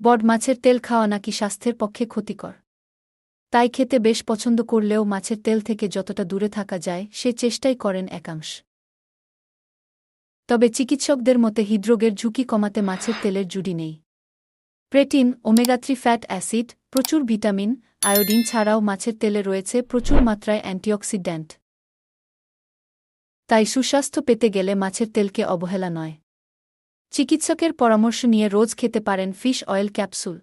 বড মাছের তেল খাওয়া নাকি স্বাস্থ্যের পক্ষে ক্ষতিকর। তাই খেতে বেশ পছন্দ করলেও মাছের তেল থেকে যতটা দূরে থাকা যায়, সে চেষ্টাই করেন একাংশ। তবে চিকিৎসকদের মতে হৃদরোগের ঝুঁকি কমাতে মাছের তেলের জুড়ি নেই। Protein, omega three fat acid, প্রচুর ভিটামিন, আয়োডিন ছাড়াও মাছের তেলে রয়েছে প্রচুর মাত্রায় অ্যান্টিঅক্সিডেন্ট তাই সুস্বাস্থ্য পেতে গেলে মাছের তেলকে অবহেলা নয়। চিকিৎসকের পরামর্শ নিয়ে রোজ খেতে পারেন ফিশ অয়েল ক্যাপসুল।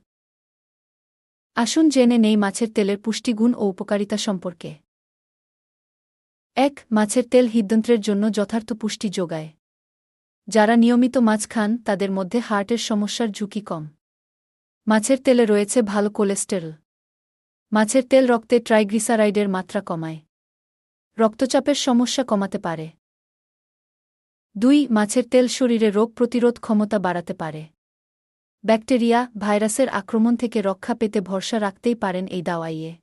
আসুন জেনে নেই মাছের তেলের পুষ্টিগুণ ও উপকারিতা সম্পর্কে। এক, মাছের তেল হৃদযন্ত্রের জন্য যথার্থ পুষ্টি যোগায়। যারা নিয়মিত মাছ খান, তাদের মধ্যে হার্টের সমস্যার ঝুঁকি কম। মাছের তেলে রয়েছে ভালো কোলেস্টেরল। মাছের তেল রক্তে ট্রাইগ্লিসারাইডের মাত্রা কমায়। রক্তচাপের সমস্যা কমাতে পারে। দুই, মাছের তেল শরীরে রোগ প্রতিরোধ ক্ষমতা বাড়াতে পারে। ব্যাকটেরিয়া, ভাইরাসের আক্রমণ থেকে রক্ষা পেতে ভরসা রাখতেই পারেন এই দাওয়াইয়ে।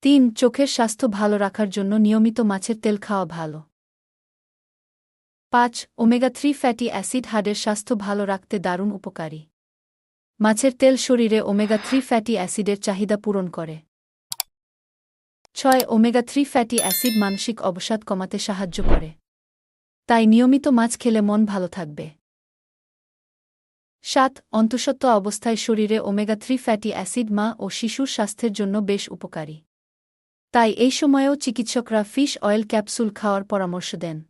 তিন, চোখের স্বাস্থ্য ভালো রাখার জন্য নিয়মিত মাছের তেল খাওয়া ভালো। পাঁচ, ওমেগা থ্রি ফ্যাটি অ্যাসিড হাড়ের স্বাস্থ্য ভালো রাখতে দারুণ উপকারী। মাছের তেল শরীরে ওমেগা থ্রি ফ্যাটি অ্যাসিডের চাহিদা পূরণ করে। ছয়, ওমেগা থ্রি ফ্যাটি অ্যাসিড মানসিক অবসাদ কমাতে সাহায্য করে। তাই নিয়মিত মাছ খেলে মন ভালো থাকবে। সাত, অন্তঃসত্ত্ব অবস্থায় শরীরে ওমেগা থ্রি ফ্যাটি অ্যাসিড মা ও শিশুর স্বাস্থ্যের জন্য বেশ উপকারী। তাই এই সময়েও চিকিৎসকরা ফিশ অয়েল ক্যাপসুল খাওয়ার পরামর্শ দেন।